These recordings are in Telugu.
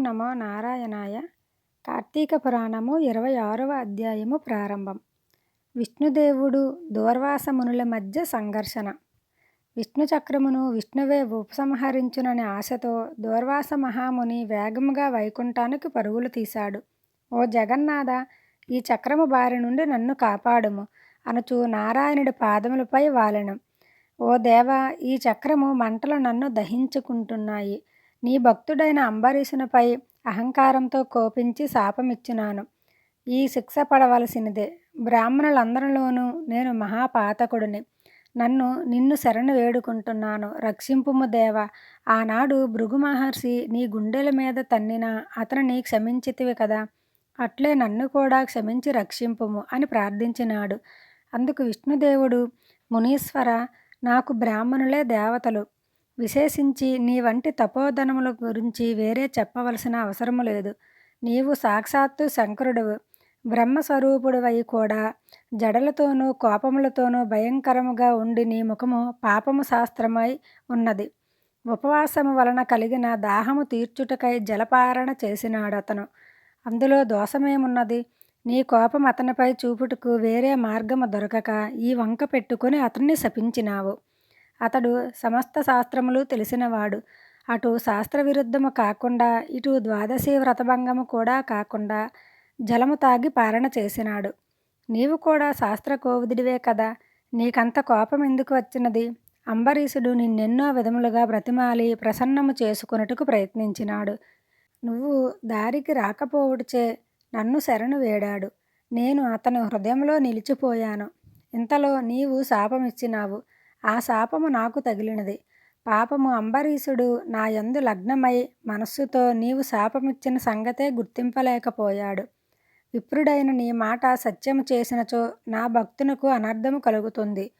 నమో నారాయణాయ. కార్తీక పురాణము ఇరవై ఆరవ అధ్యాయము ప్రారంభం. విష్ణుదేవుడు దూర్వాస మునుల మధ్య సంఘర్షణ. విష్ణు చక్రమును విష్ణువే ఉపసంహరించునని ఆశతో దూర్వాస మహాముని వేగముగా వైకుంఠానికి పరుగులు తీశాడు. ఓ జగన్నాథ ఈ చక్రము బారి నుండి నన్ను కాపాడుము. అనుచు నారాయణుడి పాదములపై వాలెను. ఓ దేవ ఈ చక్రము మంటలు నన్ను దహించుకుంటున్నాయి. నీ భక్తుడైన అంబరీషునిపై అహంకారంతో కోపించి శాపమిచ్చినాను ఈ శిక్ష పడవలసినదే. బ్రాహ్మణులందరిలోనూ నేను మహాపాతకుడిని. నన్ను నిన్ను శరణు వేడుకుంటున్నాను. రక్షింపుము దేవ. ఆనాడు భృగు మహర్షి నీ గుండెల మీద తన్నిన అతనిని క్షమించితివి కదా. అట్లే నన్ను కూడా క్షమించి రక్షింపుము అని ప్రార్థించినాడు. అందుకు విష్ణుదేవుడు మునీశ్వర నాకు బ్రాహ్మణులే దేవతలు. విశేషించి నీ వంటి తపోధనముల గురించి వేరే చెప్పవలసిన అవసరము లేదు. నీవు సాక్షాత్తు శంకరుడువు. బ్రహ్మస్వరూపుడువై కూడా జడలతోనూ కోపములతోనూ భయంకరముగా ఉండి నీ ముఖము పాపము శాస్త్రమై ఉన్నది. ఉపవాసము వలన కలిగిన దాహము తీర్చుటకై జలపారణ చేసినాడు అతను అందులో దోషమేమున్నది? నీ కోపం అతనిపై చూపుటకు వేరే మార్గము దొరకక ఈ వంక పెట్టుకుని అతన్ని శపించినావు. అతడు సమస్త శాస్త్రములు తెలిసినవాడు. అటు శాస్త్ర విరుద్ధము కాకుండా ఇటు ద్వాదశి వ్రతభంగము కూడా కాకుండా జలము తాగి పారణ చేసినాడు. నీవు కూడా శాస్త్ర కోవిదుడివే కదా? నీకంత కోపం ఎందుకు వచ్చినది? అంబరీషుడు నిన్నెన్నో విధములుగా బ్రతిమాలి ప్రసన్నము చేసుకున్నట్టుకు ప్రయత్నించినాడు. నువ్వు దారికి రాకపోవుడిచే నన్ను శరణు వేడాడు. నేను అతను హృదయంలో నిలిచిపోయాను. ఇంతలో నీవు శాపమిచ్చినావు. ఆ శాపము నాకు తగిలినది. పాపము అంబరీషుడు నా యందు లగ్నమై మనస్సుతో నీవు శాపమిచ్చిన సంగతే గుర్తింపలేకపోయాడు. విప్రుడైన నీ మాట సత్యము చేసినచో నా భక్తునకు అనర్థము కలుగుతుంది.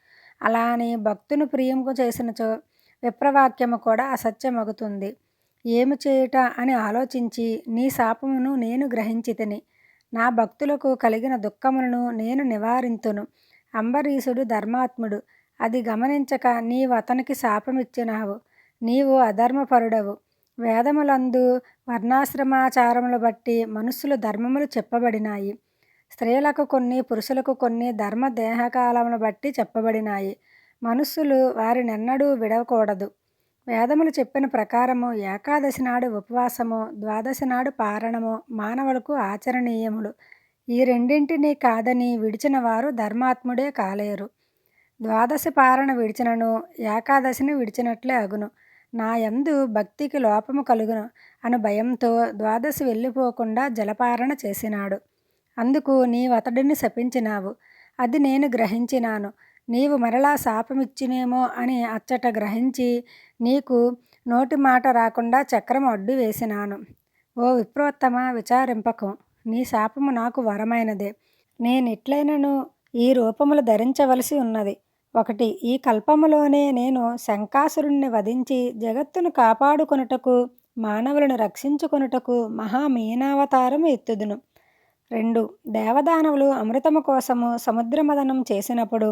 అలా అని భక్తును ప్రియము చేసినచో విప్రవాక్యము కూడా అసత్యమగుతుంది. ఏమి చేయుట అని ఆలోచించి నీ శాపమును నేను గ్రహించితిని. నా భక్తులకు కలిగిన దుఃఖములను నేను నివారింతును. అంబరీషుడు ధర్మాత్ముడు. అది గమనించక నీవు అతనికి శాపమిచ్చినావు. నీవు అధర్మపరుడవు. వేదములందు వర్ణాశ్రమాచారములు బట్టి మనుషులు ధర్మములు చెప్పబడినాయి. స్త్రీలకు కొన్ని పురుషులకు కొన్ని ధర్మ దేహకాలమును బట్టి చెప్పబడినాయి. మనుషులు వారినెన్నడూ విడవకూడదు. వేదములు చెప్పిన ప్రకారము ఏకాదశి నాడు ఉపవాసము ద్వాదశి నాడు పారణము మానవులకు ఆచరణీయములు. ఈ రెండింటినీ కాదని విడిచిన వారు ధర్మాత్ముడే కాలేరు. ద్వాదశి పారణ విడిచినను ఏకాదశిని విడిచినట్లే అగును. నా యందు భక్తికి లోపము కలుగును అని భయంతో ద్వాదశి వెళ్ళిపోకుండా జలపారణ చేసినాడు. అందుకు నీవతడిని శపించినావు. అది నేను గ్రహించినాను. నీవు మరలా శాపమిచ్చినేమో అని అచ్చట గ్రహించి నీకు నోటి మాట రాకుండా చక్రం అడ్డు వేసినాను. ఓ విప్రోత్తమ విచారింపకం. నీ శాపము నాకు వరమైనదే. నేనిట్లైనను ఈ రూపములు ధరించవలసి ఉన్నది. ఒకటి ఈ కల్పములోనే నేను శంకాసురుణ్ణి వధించి జగత్తును కాపాడుకొనుటకు మానవులను రక్షించుకొనుటకు మహామీనావతారము ఎత్తుదును. రెండు దేవదానవులు అమృతము కోసము సముద్రమదనం చేసినప్పుడు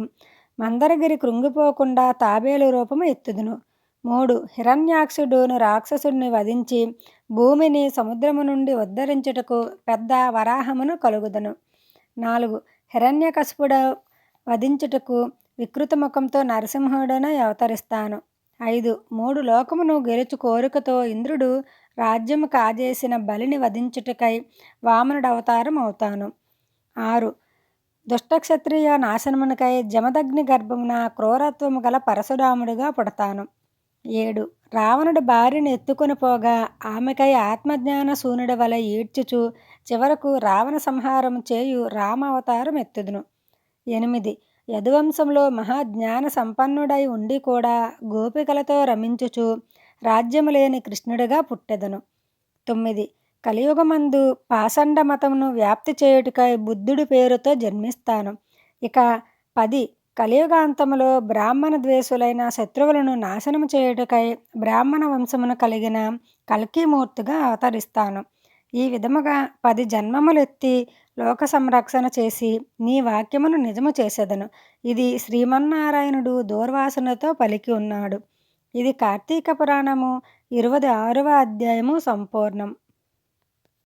మందరగిరి కృంగిపోకుండా తాబేలు రూపము ఎత్తుదును. మూడు హిరణ్యాక్షుడును రాక్షసుడిని వధించి భూమిని సముద్రము నుండి ఉద్ధరించుటకు పెద్ద వరాహమును కలుగుదను. నాలుగు హిరణ్యకశపుడు వధించుటకు వికృత ముఖంతో నరసింహుడనై అవతరిస్తాను. ఐదు. మూడు. లోకమును గెలుచు కోరికతో ఇంద్రుడు రాజ్యము కాజేసిన బలిని వధించుటకై వామనుడు అవతారం అవుతాను. ఆరు. దుష్టక్షత్రియ నాశనమునకై జమదగ్ని గర్భమున క్రూరత్వము గల పరశురాముడిగా పుడతాను. ఏడు. రావణుడు భార్యను ఎత్తుకొని పోగా ఆమెకై ఆత్మజ్ఞాన శూనుడి వలె ఈడ్చుచు చివరకు రావణ సంహారం చేయు రామ అవతారం ఎత్తుదును. ఎనిమిది. యదువంశంలో మహాజ్ఞాన సంపన్నుడై ఉండి కూడా గోపికలతో రమించుచు రాజ్యము లేని కృష్ణుడిగా పుట్టెదను. తొమ్మిది. కలియుగమందు పాషండ మతమును వ్యాప్తి చేయుటకై బుద్ధుడి పేరుతో జన్మిస్తాను. ఇక పది. కలియుగాంతములో బ్రాహ్మణ ద్వేషులైన శత్రువులను నాశనం చేయుటకై బ్రాహ్మణ వంశమును కలిగిన కల్కీమూర్తిగా అవతరిస్తాను. ఈ విధముగా పది జన్మములెత్తి లోక సంరక్షణ చేసి నీ వాక్యమును నిజము చేసేదను. ఇది శ్రీమన్నారాయణుడు దూర్వాసనతో పలికి ఉన్నాడు. ఇది కార్తీక పురాణము ఇరవై ఆరవ అధ్యాయము సంపూర్ణం.